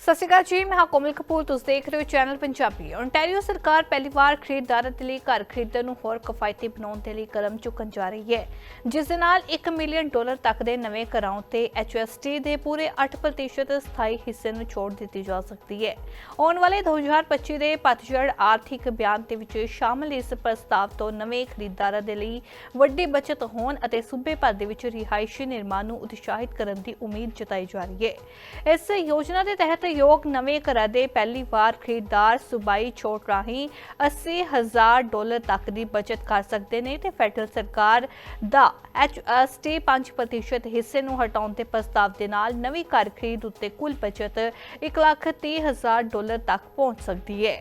ਸਤਿ ਸ਼੍ਰੀ ਅਕਾਲ ਜੀ, ਮੈਂ ਹਾਂ ਕੋਮਲ ਕਪੂਰ, ਤੁਸੀਂ ਦੇਖ ਰਹੇ ਹੋ ਚੈਨਲ ਪੰਜਾਬੀ। ਓਨਟਾਰੀਓ ਸਰਕਾਰ ਪਹਿਲੀ ਵਾਰ ਖਰੀਦਦਾਰਾਂ ਦੇ ਲਈ ਘਰ ਖਰੀਦਣ ਨੂੰ ਹੋਰ ਕਿਫਾਇਤੀ ਬਣਾਉਣ ਦੇ ਲਈ ਕਦਮ ਚੁੱਕਣ ਜਾ ਰਹੀ ਹੈ। ਜਿਸ ਦੇ ਨਾਲ 1 ਮਿਲੀਅਨ ਡਾਲਰ ਤੱਕ ਦੇ ਨਵੇਂ ਘਰਾਂ ਤੇ HST ਦੇ ਪੂਰੇ 8% ਸਥਾਈ ਹਿੱਸੇ ਨੂੰ ਛੋੜ ਦਿੱਤੀ ਜਾ ਸਕਦੀ ਹੈ। ਆਉਣ ਵਾਲੇ 2025 ਦੇ ਪਤਝੜ ਆਰਥਿਕ ਬਿਆਨ ਦੇ ਵਿੱਚ ਸ਼ਾਮਲ ਇਸ ਪ੍ਰਸਤਾਵ ਤੋਂ ਨਵੇਂ ਖਰੀਦਦਾਰਾਂ ਦੇ ਲਈ ਵੱਡੀ ਬਚਤ ਹੋਣ ਅਤੇ ਸੂਬੇ ਭਰ ਦੇ ਵਿੱਚ ਰਿਹਾਇਸ਼ੀ ਨਿਰਮਾਣ ਨੂੰ ਉਤਸ਼ਾਹਿਤ ਕਰਨ ਦੀ ਉਮੀਦ ਜਤਾਈ ਜਾ ਰਹੀ ਹੈ। ਇਸ ਯੋਜਨਾ ਦੇ ਤਹਿਤ ਯੋਗ ਨਵੇਂ ਘਰਾਂ ਦੇ ਪਹਿਲੀ ਵਾਰ ਖਰੀਦਦਾਰ ਸੂਬਾਈ ਛੋਟ ਰਾਹੀਂ 80000 ਡਾਲਰ ਤੱਕ ਦੀ ਬਚਤ ਕਰ ਸਕਦੇ ਨੇ ਤੇ ਫੈਡਰਲ ਸਰਕਾਰ ਦਾ HST 5% ਹਿੱਸੇ ਨੂੰ ਹਟਾਉਣ ਦੇ ਪ੍ਰਸਤਾਵ ਦੇ ਨਾਲ ਨਵੀਂ ਘਰ ਖਰੀਦ ਉੱਤੇ ਕੁੱਲ ਬਚਤ 130000 ਡਾਲਰ ਤੱਕ ਪਹੁੰਚ ਸਕਦੀ ਹੈ।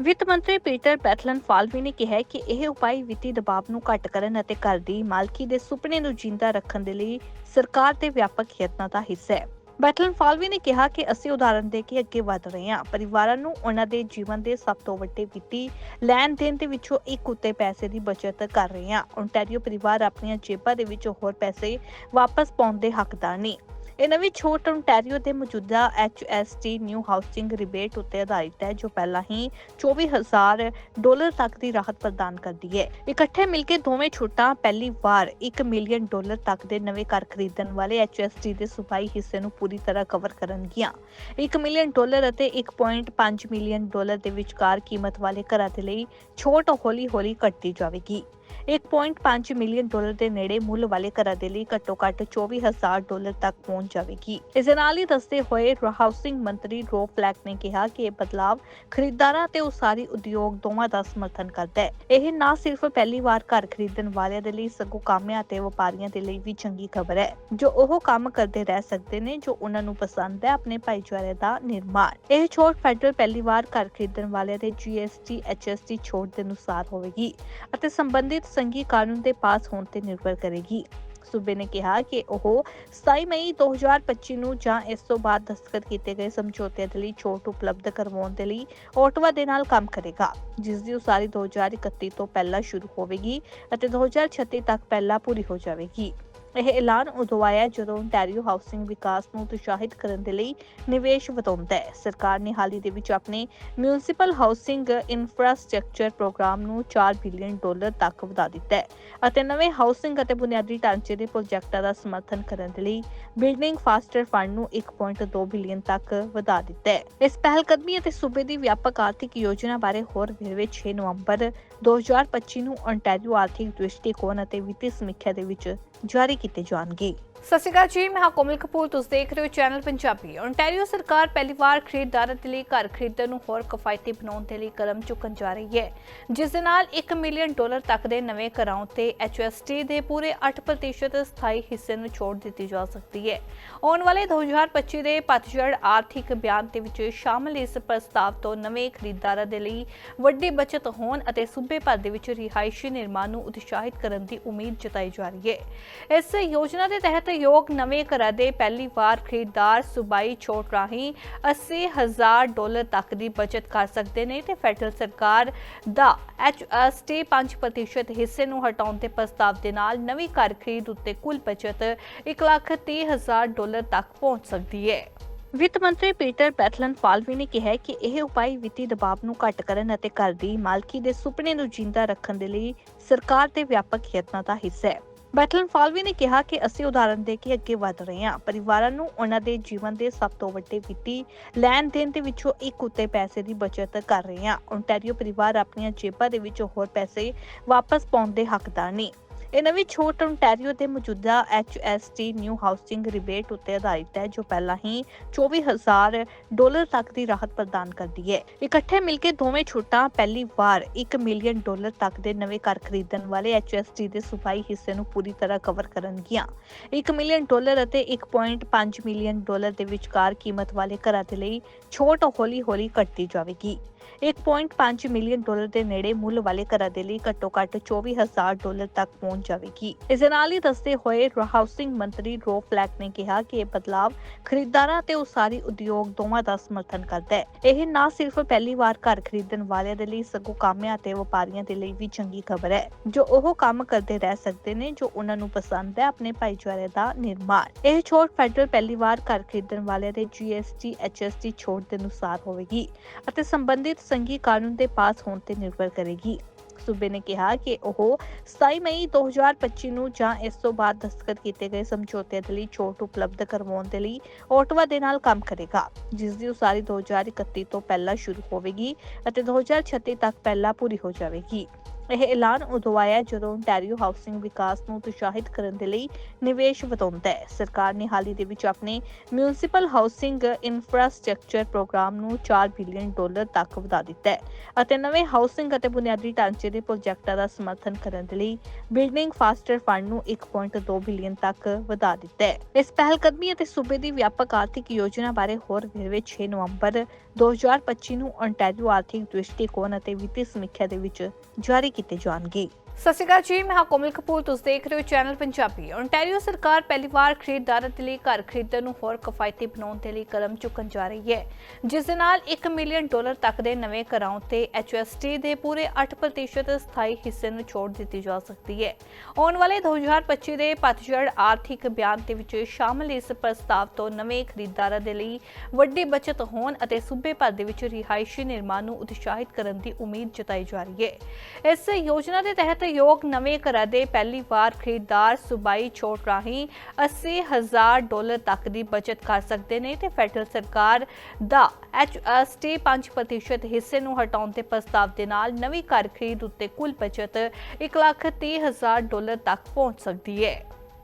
ਵਿੱਤ ਮੰਤਰੀ ਪੀਟਰ ਪੈਥਲਨ ਫਾਲਵੀ ਨੇ ਕਿਹਾ ਕਿ ਇਹ ਉਪਾਅ ਵਿੱਤੀ ਦਬਾਅ ਨੂੰ ਘੱਟ ਕਰਨ ਅਤੇ ਘਰ ਦੀ ਮਾਲਕੀ ਦੇ ਸੁਪਨੇ ਨੂੰ ਜਿੰਦਾ ਰੱਖਣ ਦੇ ਲਈ ਸਰਕਾਰ ਦੇ ਵਿਆਪਕ ਯਤਨਾਂ ਦਾ ਹਿੱਸਾ ਹੈ। ਬੈਟਲਨ ਫਾਲਵੀ ਨੇ ਕਿਹਾ ਕਿ ਅਸੀਂ ਉਦਾਹਰਣ ਦੇ ਕੇ ਅੱਗੇ ਵਧ ਰਹੇ ਹਾਂ। ਪਰਿਵਾਰਾਂ ਨੂੰ ਉਹਨਾਂ ਦੇ ਜੀਵਨ ਦੇ ਸਭ ਤੋਂ ਵੱਡੇ ਵਿੱਤੀ ਲੈਣ ਦੇਣ ਦੇ ਵਿੱਚੋਂ ਇੱਕ ਉੱਤੇ ਪੈਸੇ ਦੀ ਬਚਤ ਕਰ ਰਹੇ ਹਾਂ। ਓਨਟਾਰੀਓ ਪਰਿਵਾਰ ਆਪਣੀਆਂ ਜੇਬਾਂ ਦੇ ਵਿੱਚੋਂ ਹੋਰ ਪੈਸੇ ਵਾਪਸ ਪਾਉਣ ਦੇ ਹੱਕਦਾਰ ਨੇ। ਇਹ ਨਵੀਂ ਛੋਟ ਓਨਟਾਰੀਓ ਦੇ ਮੌਜੂਦਾ HST ਨਿਊ ਹਾਊਸਿੰਗ ਰਿਬੇਟ ਉੱਤੇ ਆਧਾਰਿਤ ਹੈ, ਜੋ ਪਹਿਲਾਂ ਹੀ 24000 ਡਾਲਰ ਤੱਕ ਦੀ ਰਾਹਤ ਪ੍ਰਦਾਨ ਕਰਦੀ ਹੈ। ਇਕੱਠੇ ਮਿਲ ਕੇ ਦੋਵੇਂ ਛੋਟਾਂ ਪਹਿਲੀ ਵਾਰ 1 ਮਿਲੀਅਨ ਡਾਲਰ ਤੱਕ ਦੇ ਨਵੇਂ ਘਰ ਖਰੀਦਣ ਵਾਲੇ HST ਦੇ ਸੂਬਾਈ ਹਿੱਸੇ ਨੂੰ ਪੂਰੀ ਤਰ੍ਹਾਂ ਕਵਰ ਕਰਨਗੀਆਂ। 1 ਮਿਲੀਅਨ ਡਾਲਰ ਅਤੇ 1.5 ਮਿਲੀਅਨ ਡਾਲਰ ਦੇ ਵਿਚਕਾਰ ਕੀਮਤ ਵਾਲੇ ਘਰਾਂ ਦੇ ਲਈ ਛੋਟ ਹੌਲੀ-ਹੌਲੀ ਘਟਦੀ ਜਾਵੇਗੀ। 1.5 ਮਿਲੀਅਨ ਡਾਲਰ ਦੇ ਨੇੜੇ ਮੁੱਲ ਵਾਲੇ ਘਰਾਂ ਦੇ ਲਈ ਘੱਟੋ-ਘੱਟ 24000 ਡਾਲਰ ਤੱਕ ਪਹੁੰਚ ਜਾਵੇਗੀ। ਇਸ ਦੇ ਨਾਲ ਹੀ ਦੱਸਦੇ ਹੋਏ ਹਾਊਸਿੰਗ ਮੰਤਰੀ ਰੋ ਫਲੈਕ ਨੇ ਕਿਹਾ ਕਿ ਇਹ ਬਦਲਾਵ ਖਰੀਦਦਾਰਾਂ ਤੇ ਉਸਾਰੀ ਉਦਯੋਗ ਦੋਵਾਂ ਦਾ ਸਮਰਥਨ ਕਰਦਾ ਹੈ। ਇਹ ਨਾ ਸਿਰਫ ਪਹਿਲੀ ਵਾਰ ਘਰ ਖਰੀਦਣ ਵਾਲਿਆਂ ਦੇ ਲਈ ਸਗੋਂ ਕਾਮਿਆਂ ਤੇ ਵਪਾਰੀਆਂ ਦੇ ਲਈ ਵੀ ਚੰਗੀ ਖਬਰ ਹੈ, ਜੋ ਉਹ ਕੰਮ ਕਰਦੇ ਰਹਿ ਸਕਦੇ ਨੇ, ਜੋ ਉਹਨਾਂ ਨੂੰ ਪਸੰਦ ਹੈ ਆਪਣੇ ਭਾਈਚਾਰੇ ਦਾ ਨਿਰਮਾਣ। ਇਹ ਛੋਟ ਫੈਡਰਲ ਪਹਿਲੀ ਵਾਰ ਘਰ ਖਰੀਦਣ ਵਾਲਿਆਂ ਦੇ GST HST ਛੋਟ ਦੇ ਅਨੁਸਾਰ ਹੋਵੇਗੀ ਅਤੇ ਸੰਬੰਧਿਤ ਸੰਘੀ ਕਾਨੂੰਨ ਦੇ ਪਾਸ ਹੋਣ ਤੇ ਨਿਰਭਰ ਕਰੇਗੀ। ਸੂਬੇ ਨੇ ਕਿਹਾ ਕਿ ਉਹ 27 ਮਈ 2025 ਨੂੰ ਜਾਂ ਇਸ ਤੋਂ ਬਾਅਦ ਦਸਤਖਤ ਕੀਤੇ ਗਏ ਸਮਝੌਤਿਆਂ ਦੇ ਲਈ ਛੋਟ ਉਪਲਬਧ ਕਰਵਾਉਣ ਦੇ ਲਈ ਓਟਵਾ ਦੇ ਨਾਲ ਕੰਮ ਕਰੇਗਾ, ਜਿਸ ਦੀ ਉਸਾਰੀ 2031 ਤੋਂ ਪਹਿਲਾਂ ਸ਼ੁਰੂ ਹੋਵੇਗੀ ਅਤੇ 2036 ਤੱਕ ਪਹਿਲਾਂ ਪੂਰੀ ਹੋ ਜਾਵੇਗੀ। ਇਹ ਐਲਾਨ ਉਦੋਂ ਆਇਆ ਜਦੋਂ ontario ਹਾਊਸਿੰਗ ਵਿਕਾਸ ਨੂੰ ਉਤਸ਼ਾਹਿਤ ਕਰਨ ਦੇ ਲਈ ਨਿਵੇਸ਼ ਵਧਾਉਂਦਾ ਹੈ। ਸਰਕਾਰ ਨੇ ਹਾਲ ਹੀ ਦੇ ਵਿੱਚ ਆਪਣੇ ਮਿਊਨਿਸਪਲ ਹਾਊਸਿੰਗ ਇਨਫਰਾਸਟ੍ਰਕਚਰ ਪ੍ਰੋਗਰਾਮ ਨੂੰ 4 ਬਿਲੀਅਨ ਡਾਲਰ ਤੱਕ ਵਧਾ ਦਿੱਤਾ ਹੈ ਅਤੇ ਨਵੇਂ ਹਾਊਸਿੰਗ ਅਤੇ ਬੁਨਿਆਦੀ ਢਾਂਚੇ ਦੇ ਪ੍ਰੋਜੈਕਟਾਂ ਦਾ ਸਮਰਥਨ ਕਰਨ ਦੇ ਲਈ ਬਿਲਡਿੰਗ ਫਾਸਟਰ ਫੰਡ ਨੂੰ 1.2 ਬਿਲੀਅਨ ਤੱਕ ਵਧਾ ਦਿੱਤਾ ਹੈ। ਇਸ ਪਹਿਲਕਦਮੀ ਅਤੇ ਸੂਬੇ ਦੀ ਵਿਆਪਕ ਆਰਥਿਕ ਯੋਜਨਾ ਬਾਰੇ ਹੋਰ ਵੇਰਵੇ 6 ਨਵੰਬਰ 2025 ਨੂੰ ontario ਆਰਥਿਕ ਦ੍ਰਿਸ਼ਟੀਕੋਣ ਅਤੇ ਵਿੱਤੀ ਸਮੀਖਿਆ ਦੇ ਵਿੱਚ ਜਾਰੀ ਕੀਤੇ ਜਾਣਗੇ। ਸਤਿ ਸ਼੍ਰੀ ਅਕਾਲ ਜੀ, ਮੈਂ ਹਾਂ ਕੋਮਲ ਕਪੂਰ, ਤੁਸੀਂ ਦੇਖ ਰਹੇ ਹੋ ਚੈਨਲ ਪੰਜਾਬੀ। ਓਨਟਾਰੀਓ ਸਰਕਾਰ ਪਹਿਲੀ ਵਾਰ ਖਰੀਦਦਾਰਾਂ ਦੇ ਲਈ ਘਰ ਖਰੀਦਣ ਨੂੰ ਹੋਰ ਕਿਫਾਇਤੀ ਬਣਾਉਣ ਦੇ ਲਈ ਕਦਮ ਚੁੱਕਣ ਜਾ ਰਹੀ ਹੈ। ਜਿਸ ਦੇ ਨਾਲ 1 ਮਿਲੀਅਨ ਡਾਲਰ ਤੱਕ ਦੇ ਨਵੇਂ ਘਰਾਂ ਤੇ HST ਦੇ ਪੂਰੇ 8% ਸਥਾਈ ਹਿੱਸੇ ਨੂੰ ਛੋੜ ਦਿੱਤੀ ਜਾ ਸਕਦੀ ਹੈ। ਆਉਣ ਵਾਲੇ 2025 ਦੇ ਪਤਝੜ ਆਰਥਿਕ ਬਿਆਨ ਦੇ ਵਿੱਚ ਸ਼ਾਮਲ ਇਸ ਪ੍ਰਸਤਾਵ ਤੋਂ ਨਵੇਂ ਖਰੀਦਦਾਰਾਂ ਦੇ ਲਈ ਵੱਡੀ ਬਚਤ ਹੋਣ ਅਤੇ ਸੂਬੇ ਭਰ ਦੇ ਵਿੱਚ ਰਿਹਾਇਸ਼ੀ ਨਿਰਮਾਣ ਨੂੰ ਉਤਸ਼ਾਹਿਤ ਕਰਨ ਦੀ ਉਮੀਦ ਜਤਾਈ ਜਾ ਰਹੀ ਹੈ। ਇਸ ਯੋਜਨਾ ਦੇ ਤਹਿਤ ਯੋਗ ਨਵੇਂ ਘਰਾਂ ਦੇ ਪਹਿਲੀ ਵਾਰ ਖਰੀਦਦਾਰ ਸੂਬਾਈ ਛੋਟ ਰਾਹੀਂ 80000 ਡਾਲਰ ਤੱਕ ਦੀ ਬਚਤ ਕਰ ਸਕਦੇ ਨੇ ਤੇ ਫੈਡਰਲ ਸਰਕਾਰ ਦਾ HST 5% ਹਿੱਸੇ ਨੂੰ ਹਟਾਉਣ ਦੇ ਪ੍ਰਸਤਾਵ ਦੇ ਨਾਲ ਨਵੀਂ ਘਰ ਖਰੀਦ ਉੱਤੇ ਕੁੱਲ ਬਚਤ 130000 ਡਾਲਰ ਤੱਕ ਪਹੁੰਚ ਸਕਦੀ ਹੈ। ਵਿੱਤ ਮੰਤਰੀ ਪੀਟਰ ਪੈਥਲਨ ਪਾਲਵੀ ਨੇ ਕਿਹਾ ਕਿ ਇਹ ਉਪਾਅ ਵਿੱਤੀ ਦਬਾਅ ਨੂੰ ਘੱਟ ਕਰਨ ਅਤੇ ਘਰ ਦੀ ਮਾਲਕੀ ਦੇ ਸੁਪਨੇ ਨੂੰ ਜਿੰਦਾ ਰੱਖਣ ਦੇ ਲਈ ਸਰਕਾਰ ਦੇ ਵਿਆਪਕ ਯਤਨਾਂ ਦਾ ਹਿੱਸਾ ਹੈ। ਬੈਟਲਨ ਫਾਲਵੀ ਨੇ ਕਿਹਾ ਕਿ ਅਸੀਂ ਉਦਾਹਰਨ ਦੇ ਕੇ ਅੱਗੇ ਵਧ ਰਹੇ ਹਾਂ। ਪਰਿਵਾਰਾਂ ਨੂੰ ਉਹਨਾਂ ਦੇ ਜੀਵਨ ਦੇ ਸਭ ਤੋਂ ਵੱਡੇ ਵਿੱਤੀ ਲੈਣ ਦੇਣ ਦੇ ਵਿੱਚੋਂ ਇੱਕ ਉੱਤੇ ਪੈਸੇ ਦੀ ਬਚਤ ਕਰ ਰਹੇ ਹਾਂ। ਓਨਟਾਰੀਓ ਪਰਿਵਾਰ ਆਪਣੀਆਂ ਜੇਬਾਂ ਦੇ ਵਿੱਚੋਂ ਹੋਰ ਪੈਸੇ ਵਾਪਸ ਪਾਉਣ ਦੇ ਹੱਕਦਾਰ ਨਹੀਂ ਇਹ ਨਵੀਂ ਛੋਟ ਓਨਟਾਰੀਓ ਦੇ ਮੌਜੂਦਾ HST ਨਿਊ ਹਾਊਸਿੰਗ ਰਿਬੇਟ ਉੱਤੇ ਆਧਾਰਿਤ ਹੈ, ਜੋ ਪਹਿਲਾਂ ਹੀ 24000 ਡਾਲਰ ਤੱਕ ਦੀ ਰਾਹਤ ਪ੍ਰਦਾਨ ਕਰਦੀ ਹੈ। ਇਕੱਠੇ ਮਿਲ ਕੇ ਦੋਵੇਂ ਛੋਟਾਂ ਪਹਿਲੀ ਵਾਰ 1 ਮਿਲੀਅਨ ਡਾਲਰ ਤੱਕ ਦੇ ਨਵੇਂ ਘਰ ਖਰੀਦਣ ਵਾਲੇ HST ਦੇ ਸੁਪਾਈ ਹਿੱਸੇ ਨੂੰ ਪੂਰੀ ਤਰ੍ਹਾਂ ਕਵਰ ਕਰਨਗੀਆਂ। 1 ਮਿਲੀਅਨ ਡਾਲਰ ਅਤੇ 1.5 ਮਿਲੀਅਨ ਡਾਲਰ ਦੇ ਵਿਚਕਾਰ ਕੀਮਤ ਵਾਲੇ ਘਰਾਂ ਦੇ ਲਈ ਛੋਟ ਹੌਲੀ-ਹੌਲੀ ਘਟਦੀ ਜਾਵੇਗੀ। 1.5 ਮਿਲੀਅਨ ਡਾਲਰ ਦੇ ਨੇੜੇ ਮੁੱਲ ਵਾਲੇ ਘਰਾਂ ਦੇ ਲਈ ਘੱਟੋ-ਘੱਟ 24000 ਡਾਲਰ ਤੱਕ ਪਹੁੰਚ ਜਾਵੇਗੀ। ਇਸ ਨਾਲ ਹੀ ਦੱਸਦੇ ਹੋਏ ਹਾਊਸਿੰਗ ਮੰਤਰੀ ਰੋ ਫਲੈਕ ਨੇ ਕਿਹਾ ਕਿ ਇਹ ਬਦਲਾਵ ਖਰੀਦਦਾਰਾਂ ਤੇ ਉਸਾਰੀ ਉਦਯੋਗ ਦੋਵਾਂ ਦਾ ਸਮਰਥਨ ਕਰਦਾ ਹੈ। ਇਹ ਨਾ ਸਿਰਫ ਪਹਿਲੀ ਵਾਰ ਘਰ ਖਰੀਦਣ ਵਾਲਿਆਂ ਦੇ ਲਈ ਸਗੋਂ ਕਾਮਿਆਂ ਤੇ ਵਪਾਰੀਆਂ ਦੇ ਲਈ ਵੀ ਚੰਗੀ ਖਬਰ ਹੈ, ਜੋ ਉਹ ਕੰਮ ਕਰਦੇ ਰਹਿ ਸਕਦੇ ਨੇ, ਜੋ ਉਹਨਾਂ ਨੂੰ ਪਸੰਦ ਹੈ ਆਪਣੇ ਭਾਈਚਾਰੇ ਦਾ ਨਿਰਮਾਣ। ਇਹ ਛੋਟ ਫੈਡਰਲ ਪਹਿਲੀ ਵਾਰ ਘਰ ਖਰੀਦਣ ਵਾਲਿਆਂ ਦੇ GST HST ਛੋਟ ਦੇ ਅਨੁਸਾਰ ਹੋਵੇਗੀ ਅਤੇ ਸੰਬੰਧਿਤ ਸੰਘੀ ਕਾਨੂੰਨ ਦੇ ਪਾਸ ਹੋਣ ਤੇ ਨਿਰਭਰ ਕਰੇਗੀ। ਸੂਬੇ ਨੇ ਕਿਹਾ ਕਿ ਉਹ 27 ਮਈ 2025 ਨੂੰ ਜਾਂ ਇਸ ਤੋਂ ਬਾਅਦ ਦਸਤਖਤ ਕੀਤੇ ਗਏ ਸਮਝੌਤੇ ਦੇ ਲਈ ਛੋਟ ਉਪਲਬਧ ਕਰਵਾਉਣ ਦੇ ਲਈ ਓਟਵਾ ਦੇ ਨਾਲ ਕੰਮ ਕਰੇਗਾ, ਜਿਸ ਦੀ ਉਸਾਰੀ 2031 ਤੋਂ ਪਹਿਲਾਂ ਸ਼ੁਰੂ ਹੋਵੇਗੀ ਅਤੇ 2036 ਤੱਕ ਪਹਿਲਾਂ ਪੂਰੀ ਹੋ ਜਾਵੇਗੀ। ਇਹ ਐਲਾਨ ਉਦੋਂ ਆਇਆ ਜਦੋਂ ontario ਹਾਊਸਿੰਗ ਵਿਕਾਸ ਨੂੰ ਉਤਸ਼ਾਹਿਤ ਕਰਨ ਦੇ ਲਈ ਨਿਵੇਸ਼ ਵਧਾਉਂਦਾ ਹੈ। ਸਰਕਾਰ ਨੇ ਹਾਲ ਹੀ ਦੇ ਵਿੱਚ ਆਪਣੇ ਮਿਊਨਿਸਪਲ ਹਾਊਸਿੰਗ ਇਨਫਰਾਸਟ੍ਰਕਚਰ ਪ੍ਰੋਗਰਾਮ ਨੂੰ 4 ਬਿਲੀਅਨ ਡਾਲਰ ਤੱਕ ਵਧਾ ਦਿੱਤਾ ਹੈ ਅਤੇ ਨਵੇਂ ਹਾਊਸਿੰਗ ਅਤੇ ਬੁਨਿਆਦੀ ਢਾਂਚੇ ਦੇ ਪ੍ਰੋਜੈਕਟਾਂ ਦਾ ਸਮਰਥਨ ਕਰਨ ਦੇ ਲਈ ਬਿਲਡਿੰਗ ਫਾਸਟਰ ਫੰਡ ਨੂੰ 1.2 ਬਿਲੀਅਨ ਤੱਕ ਵਧਾ ਦਿੱਤਾ ਹੈ। ਇਸ ਪਹਿਲਕਦਮੀ ਅਤੇ ਸੂਬੇ ਦੀ ਵਿਆਪਕ ਆਰਥਿਕ ਯੋਜਨਾ ਬਾਰੇ ਹੋਰ ਵੇਰਵੇ 6 ਨਵੰਬਰ 2025 ਨੂੰ ontario ਆਰਥਿਕ ਦ੍ਰਿਸ਼ਟੀਕੋਣ ਅਤੇ ਵਿੱਤੀ ਸਮੀਖਿਆ ਦੇ ਵਿੱਚ ਜਾਰੀ ਕੀਤੇ ਜਾਣਗੇ। ਸਤਿ ਸ਼੍ਰੀ ਅਕਾਲ ਜੀ, ਮੈਂ ਹਾਂ ਕੋਮਲ ਕਪੂਰ, ਤੁਸੀਂ ਦੇਖ ਰਹੇ ਹੋ ਚੈਨਲ ਪੰਜਾਬੀ। Ontario ਸਰਕਾਰ ਪਹਿਲੀ ਵਾਰ ਖਰੀਦਦਾਰਾਂ ਦੇ ਲਈ ਘਰ ਖਰੀਦਣ ਨੂੰ ਹੋਰ ਕਿਫਾਇਤੀ ਬਣਾਉਣ ਦੇ ਲਈ ਕਦਮ ਚੁੱਕਣ ਜਾ ਰਹੀ ਹੈ। ਜਿਸ ਦੇ ਨਾਲ 1 ਮਿਲੀਅਨ ਡਾਲਰ ਤੱਕ ਦੇ ਨਵੇਂ ਘਰਾਂ ਉੱਤੇ HST ਦੇ ਪੂਰੇ 8% ਸਥਾਈ ਹਿੱਸੇ ਨੂੰ ਛੋੜ ਦਿੱਤੀ ਜਾ ਸਕਦੀ ਹੈ। ਆਉਣ ਵਾਲੇ 2025 ਦੇ ਪਤਝੜ ਆਰਥਿਕ ਬਿਆਨ ਦੇ ਵਿੱਚ ਸ਼ਾਮਲ ਇਸ ਪ੍ਰਸਤਾਵ ਤੋਂ ਨਵੇਂ ਖਰੀਦਦਾਰਾਂ ਦੇ ਲਈ ਵੱਡੀ ਬਚਤ ਹੋਣ ਅਤੇ ਸੂਬੇ ਭਰ ਦੇ ਵਿੱਚ ਰਿਹਾਇਸ਼ੀ ਨਿਰਮਾਣ ਨੂੰ ਉਤਸ਼ਾਹਿਤ ਕਰਨ ਦੀ ਉਮੀਦ ਜਤਾਈ ਜਾ ਰਹੀ ਹੈ। ਇਸ ਯੋਜਨਾ ਦੇ ਤਹਿਤ ਯੋਗ ਨਵੇਂ ਘਰਾਂ ਦੇ ਪਹਿਲੀ ਵਾਰ ਖਰੀਦਦਾਰ ਸੁਬਾਈ ਛੋਟ ਰਾਹੀਂ 80000 ਡਾਲਰ ਤੱਕ ਦੀ ਬਚਤ ਕਰ ਸਕਦੇ ਨੇ ਤੇ ਫੈਡਰਲ ਸਰਕਾਰ ਦਾ HST 5% ਹਿੱਸੇ ਨੂੰ ਹਟਾਉਣ ਦੇ ਪ੍ਰਸਤਾਵ ਦੇ ਨਾਲ ਨਵੀਂ ਘਰ ਖਰੀਦ ਉੱਤੇ ਕੁੱਲ ਬਚਤ 130000 ਡਾਲਰ ਤੱਕ ਪਹੁੰਚ ਸਕਦੀ ਹੈ।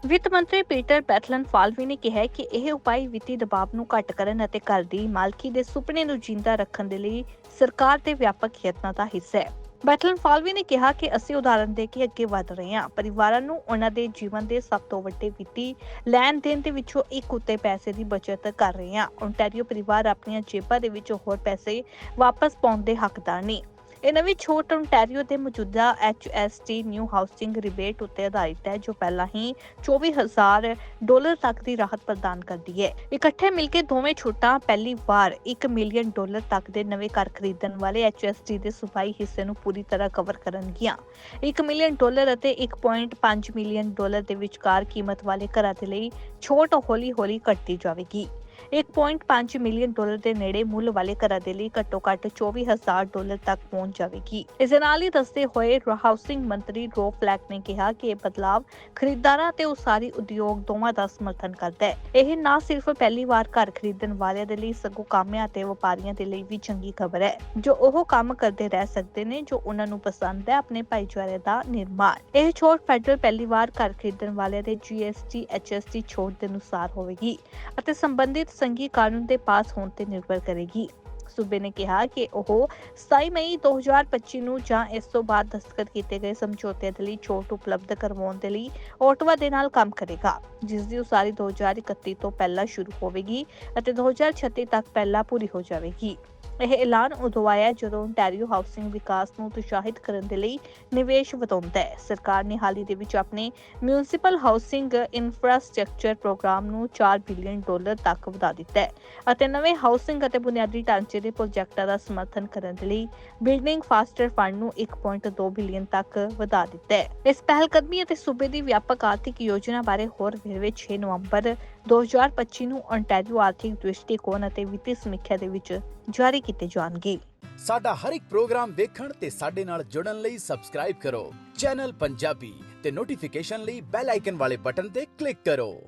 ਵਿੱਤ ਮੰਤਰੀ ਪੀਟਰ ਬੈਥਲਨ ਫਾਲਵੀ ਨੇ ਕਿਹਾ ਕਿ ਇਹ ਉਪਾਅ ਵਿੱਤੀ ਦਬਾਅ ਨੂੰ ਘੱਟ ਕਰਨ ਅਤੇ ਘਰ ਦੀ ਮਾਲਕੀ ਦੇ ਸੁਪਨੇ ਨੂੰ ਜਿੰਦਾ ਰੱਖਣ ਦੇ ਲਈ ਸਰਕਾਰ ਦੇ ਵਿਆਪਕ ਯਤਨਾਂ ਦਾ ਹਿੱਸਾ ਹੈ। ਬੈਟਲਨ ਫਾਲਵੀ ਨੇ ਕਿਹਾ ਕਿ ਅਸੀਂ ਉਦਾਹਰਨ ਦੇ ਕੇ ਅੱਗੇ ਵਧ ਰਹੇ ਹਾਂ। ਪਰਿਵਾਰਾਂ ਨੂੰ ਉਹਨਾਂ ਦੇ ਜੀਵਨ ਦੇ ਸਭ ਤੋਂ ਵੱਡੇ ਵਿੱਤੀ ਲੈਣ ਦੇਣ ਦੇ ਵਿੱਚੋਂ ਇੱਕ ਉੱਤੇ ਪੈਸੇ ਦੀ ਬਚਤ ਕਰ ਰਹੇ ਹਾਂ। ontario ਪਰਿਵਾਰ ਆਪਣੀਆਂ ਜੇਬਾਂ ਦੇ ਵਿੱਚੋਂ ਹੋਰ ਪੈਸੇ ਵਾਪਸ ਪਾਉਣ ਦੇ ਹੱਕਦਾਰ ਨੇ। ਇਹ ਨਵੀਂ ਛੋਟ ontario ਦੇ ਮੌਜੂਦਾ HST ਨਿਊ ਹਾਊਸਿੰਗ ਰਿਬੇਟ ਉੱਤੇ ਆਧਾਰਿਤ ਹੈ, ਜੋ ਪਹਿਲਾਂ ਹੀ 24000 ਡਾਲਰ ਤੱਕ ਦੀ ਰਾਹਤ ਪ੍ਰਦਾਨ ਕਰਦੀ ਹੈ। ਇਕੱਠੇ ਮਿਲ ਕੇ ਦੋਵੇਂ ਛੋਟਾਂ ਪਹਿਲੀ ਵਾਰ 1 ਮਿਲੀਅਨ ਡਾਲਰ ਤੱਕ ਦੇ ਨਵੇਂ ਘਰ ਖਰੀਦਣ ਵਾਲੇ HST ਦੇ ਸੁਫਾਈ ਹਿੱਸੇ ਨੂੰ ਪੂਰੀ ਤਰ੍ਹਾਂ ਕਵਰ ਕਰਨਗੀਆਂ। 1 ਮਿਲੀਅਨ ਡਾਲਰ ਅਤੇ 1.5 ਮਿਲੀਅਨ ਡਾਲਰ ਦੇ ਵਿਚਕਾਰ ਕੀਮਤ ਵਾਲੇ ਘਰਾਂ ਦੇ ਲਈ ਛੋਟ ਹੌਲੀ-ਹੌਲੀ ਘਟਦੀ ਜਾਵੇਗੀ। 1.5 ਮਿਲੀਅਨ ਡਾਲਰ ਦੇ ਨੇੜੇ ਮੁੱਲ ਵਾਲੇ ਘਰਾਂ ਦੇ ਲਈ ਘੱਟੋ-ਘੱਟ 24000 ਡਾਲਰ ਤੱਕ ਪਹੁੰਚ ਜਾਵੇਗੀ। ਇਸ ਦੇ ਨਾਲ ਹੀ ਦੱਸਦੇ ਹੋਏ ਹਾਊਸਿੰਗ ਮੰਤਰੀ ਰੋ ਫਲੈਕ ਨੇ ਕਿਹਾ ਕਿ ਇਹ ਬਦਲਾਵ ਖਰੀਦਦਾਰਾਂ ਤੇ ਉਸਾਰੀ ਉਦਯੋਗ ਦੋਵਾਂ ਦਾ ਸਮਰਥਨ ਕਰਦਾ ਹੈ। ਇਹ ਨਾ ਸਿਰਫ ਪਹਿਲੀ ਵਾਰ ਘਰ ਖਰੀਦਣ ਵਾਲਿਆਂ ਦੇ ਲਈ ਸਗੋਂ ਕਾਮਿਆਂ ਤੇ ਵਪਾਰੀਆਂ ਦੇ ਲਈ ਵੀ ਚੰਗੀ ਖਬਰ ਹੈ, ਜੋ ਉਹ ਕੰਮ ਕਰਦੇ ਰਹਿ ਸਕਦੇ ਨੇ, ਜੋ ਉਹਨਾਂ ਨੂੰ ਪਸੰਦ ਹੈ ਆਪਣੇ ਭਾਈਚਾਰੇ ਦਾ ਨਿਰਮਾਣ। ਇਹ ਛੋਟ ਫੈਡਰਲ ਪਹਿਲੀ ਵਾਰ ਘਰ ਖਰੀਦਣ ਵਾਲਿਆਂ ਦੇ GST HST ਛੋਟ ਦੇ ਅਨੁਸਾਰ ਹੋਵੇਗੀ ਅਤੇ ਸੰਬੰਧਿਤ ਸੰਘੀ ਕਾਨੂੰਨ ਦੇ ਪਾਸ ਹੋਣ ਤੇ ਨਿਰਭਰ ਕਰੇਗੀ। ਸੂਬੇ ਨੇ ਕਿਹਾ ਕਿ ਉਹ 27 ਮਈ 2025 ਨੂੰ ਜਾਂ ਇਸ ਤੋਂ ਬਾਅਦ ਦਸਤਖਤ ਕੀਤੇ ਗਏ ਸਮਝੌਤੇ ਦੇ ਲਈ ਛੋਟ ਉਪਲਬਧ ਕਰਵਾਉਣ ਦੇ ਲਈ ਓਟਵਾ ਦੇ ਨਾਲ ਕੰਮ ਕਰੇਗਾ, ਜਿਸ ਦੀ ਉਸਾਰੀ 2031 ਤੋਂ ਪਹਿਲਾਂ ਸ਼ੁਰੂ ਹੋਵੇਗੀ ਅਤੇ 2036 ਤੱਕ ਪਹਿਲਾਂ ਪੂਰੀ ਹੋ ਜਾਵੇਗੀ। ਇਹ ਐਲਾਨ ਉਦੋਂ ਆਇਆ ਜਦੋਂ ontario ਹਾਊਸਿੰਗ ਵਿਕਾਸ ਨੂੰ ਉਤਸ਼ਾਹਿਤ ਕਰਨ ਦੇ ਲਈ ਨਿਵੇਸ਼ ਵਧਾਉਂਦਾ ਹੈ। ਸਰਕਾਰ ਨੇ ਹਾਲ ਹੀ ਦੇ ਵਿੱਚ ਆਪਣੇ ਮਿਊਨਿਸਪਲ ਹਾਊਸਿੰਗ ਇਨਫਰਾਸਟ੍ਰਕਚਰ ਪ੍ਰੋਗਰਾਮ ਨੂੰ 4 ਬਿਲੀਅਨ ਡਾਲਰ ਤੱਕ ਵਧਾ ਦਿੱਤਾ ਹੈ ਅਤੇ ਨਵੇਂ ਹਾਊਸਿੰਗ ਅਤੇ ਬੁਨਿਆਦੀ ਢਾਂਚੇ ਦੇ ਪ੍ਰੋਜੈਕਟਾਂ ਦਾ ਸਮਰਥਨ ਕਰਨ ਦੇ ਲਈ ਬਿਲਡਿੰਗ ਫਾਸਟਰ ਫੰਡ ਨੂੰ 1.2 ਬਿਲੀਅਨ ਤੱਕ ਵਧਾ ਦਿੱਤਾ ਹੈ। ਇਸ ਪਹਿਲਕਦਮੀ ਅਤੇ ਸੂਬੇ ਦੀ ਵਿਆਪਕ ਆਰਥਿਕ ਯੋਜਨਾ ਬਾਰੇ ਹੋਰ ਵੇਰਵੇ 6 ਨਵੰਬਰ 2025 ਨੂੰ ontario ਆਰਥਿਕ ਦ੍ਰਿਸ਼ਟੀਕੋਣ ਅਤੇ ਵਿੱਤੀ ਸਮੀਖਿਆ ਦੇ ਵਿੱਚ ਜਾਰੀ ਕੀਤੇ ਜਾਣਗੇ। ਸਾਡਾ ਹਰ ਇੱਕ ਪ੍ਰੋਗਰਾਮ ਦੇਖਣ ਤੇ ਸਾਡੇ ਨਾਲ ਜੁੜਨ ਲਈ ਸਬਸਕ੍ਰਾਈਬ ਕਰੋ। ਚੈਨਲ ਪੰਜਾਬੀ ਤੇ ਨੋਟੀਫਿਕੇਸ਼ਨ ਲਈ ਬੈਲ ਆਈਕਨ ਵਾਲੇ ਬਟਨ ਤੇ ਕਲਿੱਕ ਕਰੋ।